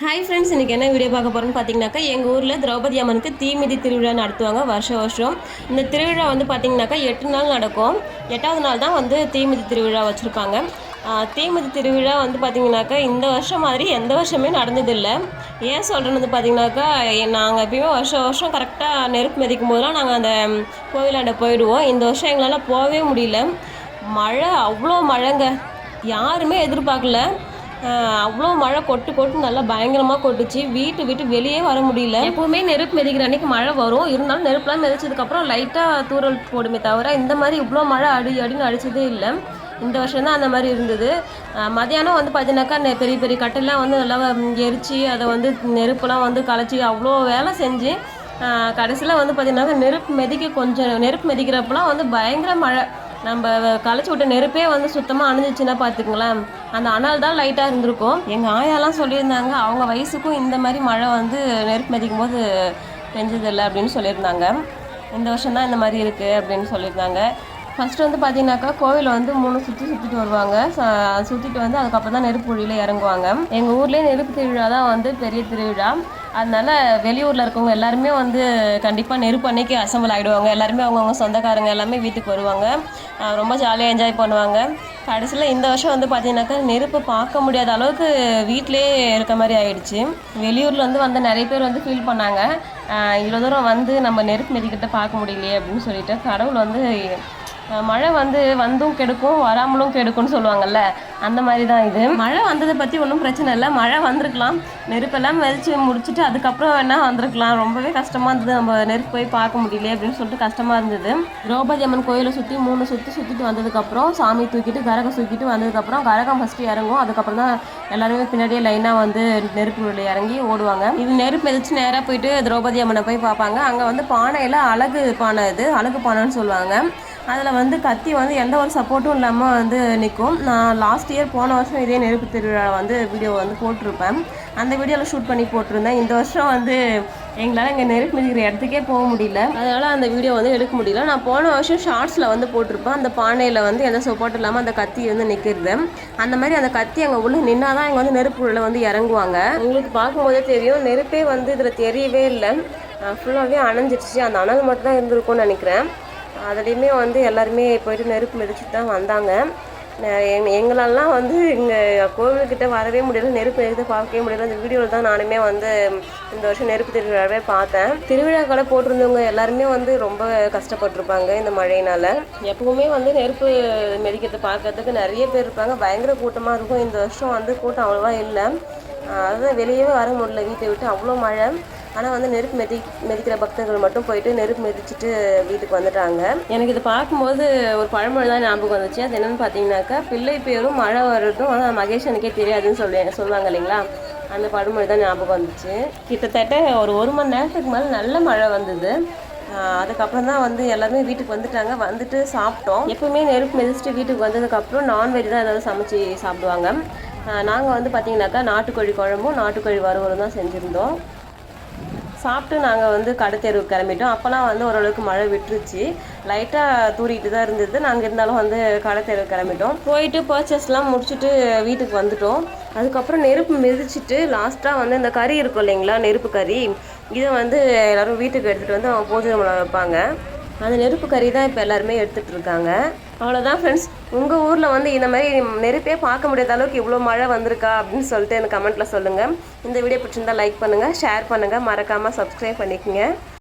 Hi friends இன்றைக்கி என்ன video பார்க்க போகிறோன்னு பார்த்தீங்கன்னாக்கா எங்கள் ஊரில் திரௌபதி அம்மனுக்கு தீமிதி திருவிழா நடத்துவாங்க வருஷம் வருஷம். இந்த திருவிழா வந்து பார்த்திங்கனாக்கா எட்டு நாள் நடக்கும். எட்டாவது நாள் தான் வந்து தீமிதி திருவிழா வச்சுருப்பாங்க தீமிதி திருவிழா வந்து பார்த்திங்கனாக்கா இந்த வருஷம் மாதிரி எந்த வருஷமே நடந்ததில்லை. ஏன் சொல்கிறேன்னு வந்து பார்த்தீங்கன்னாக்கா நாங்கள் எப்பயுமே வருஷம் வருஷம் கரெக்டாக நெருப்பு மிதிக்கும் போதெல்லாம் நாங்கள் அந்த கோவிலாண்ட போயிடுவோம். இந்த வருஷம் எங்களால் போகவே முடியல. மழை அவ்வளோ மழைங்க. யாருமே எதிர்பார்க்கல. அவ்வளோ மழை கொட்டு கொட்டு நல்லா பயங்கரமாக கொட்டுச்சு. வீட்டு விட்டு வெளியே வர முடியல. எப்பவுமே நெருப்பு மிதிக்கிற அன்னைக்கு மழை வரும். இருந்தாலும் நெருப்புலாம் மிதிச்சதுக்கப்புறம் லைட்டாக தூரல் போடுமே தவிர இந்த மாதிரி இவ்வளோ மழை அடி அடின்னு அடித்ததே இல்லை. இந்த வருஷம் தான் அந்த மாதிரி இருந்தது. மதியானம் வந்து பார்த்தீங்கன்னாக்கா நெ- பெரிய பெரிய கட்டெல்லாம் வந்து நல்லா எரிச்சு அதை வந்து நெருப்புலாம் வந்து கலைச்சி அவ்வளோ வேலை செஞ்சு கடைசியில் வந்து பார்த்தீங்கன்னாக்கா நெருப்பு மிதிக்க கொஞ்சம் நெருப்பு மெதிக்கிறப்பெல்லாம் வந்து பயங்கர மழை. நம்ம களைச்சி விட்ட நெருப்பே வந்து சுத்தமாக அணிஞ்சிச்சுன்னா பார்த்துக்கங்களேன் அந்த அனல் தான் லைட்டாக இருந்திருக்கும். எங்கள் ஆயாலாம் சொல்லியிருந்தாங்க அவங்க வயசுக்கும் இந்த மாதிரி மழை வந்து நெருப்பு மதிக்கும் போது பெஞ்சதில்லை அப்படின்னு சொல்லியிருந்தாங்க. இந்த வருஷம் தான் இந்த மாதிரி இருக்குது அப்படின்னு சொல்லியிருந்தாங்க. ஃபஸ்ட்டு வந்து பார்த்தீங்கன்னாக்கா கோவிலை வந்து மூணு சுற்றி சுற்றிட்டு வருவாங்க. சுற்றிட்டு வந்து அதுக்கப்புறம் தான் நெருப்பு ஒழியில் இறங்குவாங்க. எங்கள் ஊர்லேயே நெருப்பு திருவிழா தான் வந்து பெரிய திருவிழா. அதனால வெளியூரில் இருக்கவங்க எல்லாருமே வந்து கண்டிப்பாக நெருப்பு அன்னைக்கு அசம்பிள் ஆகிடுவாங்க எல்லாருமே அவங்கவுங்க சொந்தக்காரங்க எல்லாமே வீட்டுக்கு வருவாங்க. ரொம்ப ஜாலியாக என்ஜாய் பண்ணுவாங்க. கடைசியில் இந்த வருஷம் வந்து பார்த்தீங்கன்னாக்கா நெருப்பு பார்க்க முடியாத அளவுக்கு வீட்டிலே இருக்க மாதிரி ஆயிடுச்சு. வெளியூரில் வந்து வந்து நிறைய பேர் வந்து ஃபீல் பண்ணாங்க. இவ்வளோ தூரம் வந்து நம்ம நெருப்பு மெதிக்கிட்ட பார்க்க முடியலையே அப்படின்னு சொல்லிட்டு கடவுள் வந்து மழை வந்து வந்தும் கெடுக்கும் வராமலும் கெடுக்கும்னு சொல்லுவாங்கல்ல அந்த மாதிரி தான் இது. மழை வந்ததை பற்றி ஒன்றும் பிரச்சனை இல்லை. மழை வந்திருக்கலாம். நெருப்பெல்லாம் வெளிச்சு முடிச்சுட்டு அதுக்கப்புறம் வேணால் வந்திருக்கலாம். ரொம்பவே கஷ்டமாக இருந்தது. நம்ம நெருப்பு போய் பார்க்க முடியல அப்படின்னு சொல்லிட்டு கஷ்டமாக இருந்தது. திரௌபதி அம்மன் கோயிலை சுற்றி மூணு சுற்றி சுற்றிட்டு வந்ததுக்கப்புறம் சாமி தூக்கிட்டு கரகம் தூக்கிட்டு வந்ததுக்கப்புறம் கரகம் ஃபஸ்ட்டு இறங்கும். அதுக்கப்புறம் தான் எல்லாருமே பின்னாடியே லைனாக வந்து நெருப்பு இறங்கி ஓடுவாங்க. இது நெருப்பு எதிர்த்து நேராக போயிட்டு திரௌபதி அம்மனை போய் பார்ப்பாங்க. அங்கே வந்து பானையில் அழகு பானை இது. அழகு பானைன்னு சொல்லுவாங்க. அதில் வந்து கத்தி வந்து எந்த ஒரு சப்போர்ட்டும் இல்லாமல் வந்து நிற்கும் நான் லாஸ்ட் இயர் போன வருஷம் இதே நெருப்பு திருவிழா வந்து வீடியோ வந்து போட்டிருப்பேன். அந்த வீடியோவில் ஷூட் பண்ணி போட்டிருந்தேன். இந்த வருஷம் வந்து எங்களால் இங்கே நெருப்பு மிதிக்கிற இடத்துக்கே போக முடியல. அதனால் அந்த வீடியோ வந்து எடுக்க முடியல. நான் போன வருஷம் ஷார்ட்ஸில் வந்து போட்டிருப்பேன். அந்த பானையில் வந்து எந்த சப்போர்ட் இல்லாமல் அந்த கத்தி வந்து நிற்கிறது அந்த மாதிரி அந்த கத்தி அங்கே உள்ள நின்னா தான் இங்கே வந்து நெருப்பு உள்ள வந்து இறங்குவாங்க. உங்களுக்கு பார்க்கும்போதே தெரியும். நெருப்பே வந்து இதில் தெரியவே இல்லை. ஃபுல்லாகவே அணைஞ்சிடுச்சு. அந்த அணல் மட்டும் தான் இருந்திருக்கும்னு நினைக்கிறேன். அதுலேயுமே வந்து எல்லாருமே போயிட்டு நெருப்பு மிதிச்சுட்டு தான் வந்தாங்க. நெ- எங்களெல்லாம் வந்து இங்கே கோவில்கிட்ட வரவே முடியல நெருப்பு நெருப்பை பார்க்கவே முடியல. அந்த வீடியோவில் தான் நானுமே வந்து இந்த வருஷம் நெருப்பு திருவிழாவே பார்த்தேன். திருவிழா கடை போட்டிருந்தவங்க எல்லாருமே வந்து ரொம்ப கஷ்டப்பட்டிருப்பாங்க இந்த மழையினால். எப்பவுமே வந்து நெருப்பு மிதிக்கிறத பார்க்கறதுக்கு நிறைய பேர் இருப்பாங்க. பயங்கர கூட்டமாக இருக்கும். இந்த வருஷம் வந்து கூட்டம் அவ்வளோவா இல்லை. அதுதான் வெளியவே வர முடியல வீட்டை விட்டு. அவ்வளோ மழை. ஆனால் வந்து நெருப்பு மெதி மிதிக்கிற பக்தர்கள் மட்டும் போயிட்டு நெருப்பு மெதிச்சுட்டு வீட்டுக்கு வந்துட்டாங்க. எனக்கு இதை பார்க்கும்போது ஒரு பழமொழி தான் ஞாபகம் வந்துச்சு. அது என்னென்னு பார்த்தீங்கன்னாக்கா பிள்ளை பேரும் மழை வரட்டும் ஆனால் மகேஷனுக்கே தெரியாதுன்னு சொல்லி சொல்லுவாங்க இல்லைங்களா? அந்த பழமொழி தான் ஞாபகம் வந்துச்சு. கிட்டத்தட்ட ஒரு ஒரு மணி நேரத்துக்கு மேலே நல்ல மழை வந்தது. அதுக்கப்புறம் தான் வந்து எல்லாருமே வீட்டுக்கு வந்துட்டாங்க. வந்துட்டு சாப்பிட்டோம். எப்பவுமே நெருப்பு மெதிச்சுட்டு வீட்டுக்கு வந்ததுக்கப்புறம் நான்வெஜ் தான் ஏதாவது சமைச்சு சாப்பிடுவாங்க. நாங்கள் வந்து பார்த்தீங்கன்னாக்கா நாட்டுக்கோழி குழம்பும் நாட்டுக்கோழி வறுவலும் தான் செஞ்சுருந்தோம். சாப்பிட்டு நாங்கள் வந்து கடைத்தெருவுக்கு கிளம்பிட்டோம். அப்போலாம் வந்து ஓரளவுக்கு மழை விட்டுருச்சு. லைட்டாக தூரிட்டு தான் இருந்தது. நாங்கள் இருந்தாலும் வந்து கடைத்தெருவுக்கு கிளம்பிட்டோம். போயிட்டு பர்ச்சேஸ்லாம் முடிச்சுட்டு வீட்டுக்கு வந்துட்டோம். அதுக்கப்புறம் நெருப்பு மிதிச்சிட்டு லாஸ்ட்டாக வந்து இந்த கறி இருக்கும் இல்லைங்களா? நெருப்பு கறி. இதை வந்து எல்லாரும் வீட்டுக்கு எடுத்துகிட்டு வந்து அவங்க பூஜை வைப்பாங்க. அந்த நெருப்பு கறி தான் இப்போ எல்லாருமே எடுத்துகிட்டு இருக்காங்க. அவ்வளோதான் ஃப்ரெண்ட்ஸ் உங்கள் ஊரில் வந்து இந்த மாதிரி நெருப்பே பார்க்க முடியாத அளவுக்கு இவ்வளோ மழை வந்திருக்கா அப்படின்னு சொல்லிட்டு எனக்கு கமெண்ட்டில் சொல்லுங்கள் இந்த வீடியோ பிடிச்சிருந்தா லைக் பண்ணுங்கள் ஷேர் பண்ணுங்கள் மறக்காமல் சப்ஸ்கிரைப் பண்ணிக்கோங்க.